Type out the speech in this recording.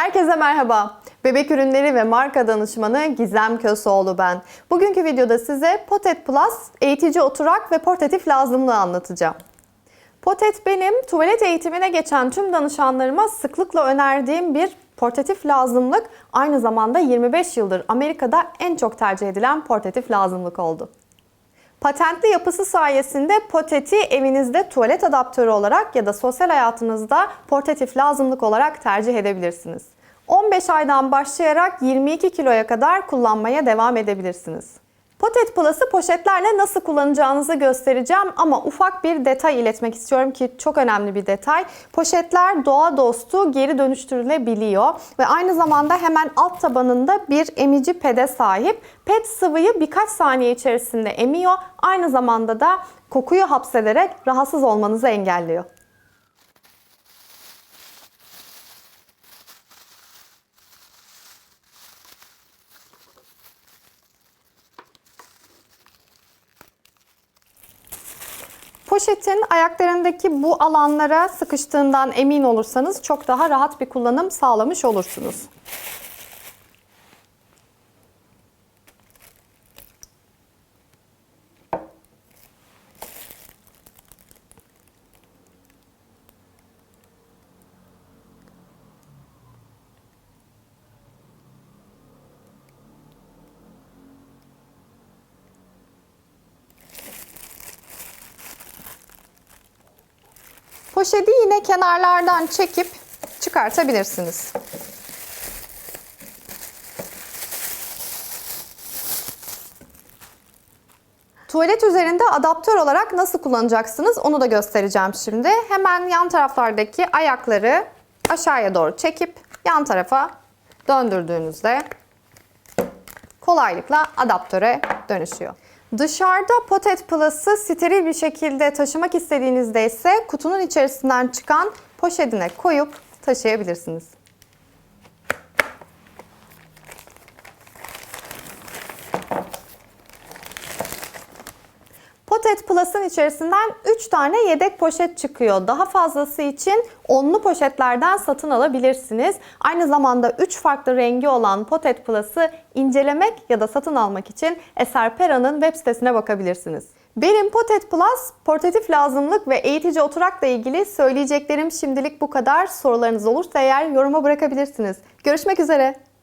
Herkese merhaba. Bebek ürünleri ve marka danışmanı Gizem Köseoğlu ben. Bugünkü videoda size Potet Plus eğitici oturak ve portatif lazımlığı anlatacağım. Potet benim tuvalet eğitimine geçen tüm danışanlarıma sıklıkla önerdiğim bir portatif lazımlık. Aynı zamanda 25 yıldır Amerika'da en çok tercih edilen portatif lazımlık oldu. Patentli yapısı sayesinde Potet'i evinizde tuvalet adaptörü olarak ya da sosyal hayatınızda portatif lazımlık olarak tercih edebilirsiniz. 15 aydan başlayarak 22 kiloya kadar kullanmaya devam edebilirsiniz. Potet Plus'ı poşetlerle nasıl kullanacağınızı göstereceğim ama ufak bir detay iletmek istiyorum ki çok önemli bir detay. Poşetler doğa dostu geri dönüştürülebiliyor ve aynı zamanda hemen alt tabanında bir emici pede sahip. Ped sıvıyı birkaç saniye içerisinde emiyor. Aynı zamanda da kokuyu hapsederek rahatsız olmanızı engelliyor. Poşetin ayaklarındaki bu alanlara sıkıştığından emin olursanız çok daha rahat bir kullanım sağlamış olursunuz. Poşeti yine kenarlardan çekip çıkartabilirsiniz. Tuvalet üzerinde adaptör olarak nasıl kullanacaksınız onu da göstereceğim şimdi. Hemen yan taraflardaki ayakları aşağıya doğru çekip yan tarafa döndürdüğünüzde kolaylıkla adaptöre dönüşüyor. Dışarıda Potet Plus'ı steril bir şekilde taşımak istediğinizde ise kutunun içerisinden çıkan poşetine koyup taşıyabilirsiniz. Potet Plus'ın içerisinden 3 tane yedek poşet çıkıyor. Daha fazlası için onlu poşetlerden satın alabilirsiniz. Aynı zamanda 3 farklı rengi olan Potet Plus'ı incelemek ya da satın almak için Eser Pera'nın web sitesine bakabilirsiniz. Benim Potet Plus, portatif lazımlık ve eğitici oturakla ilgili söyleyeceklerim şimdilik bu kadar. Sorularınız olursa eğer yoruma bırakabilirsiniz. Görüşmek üzere.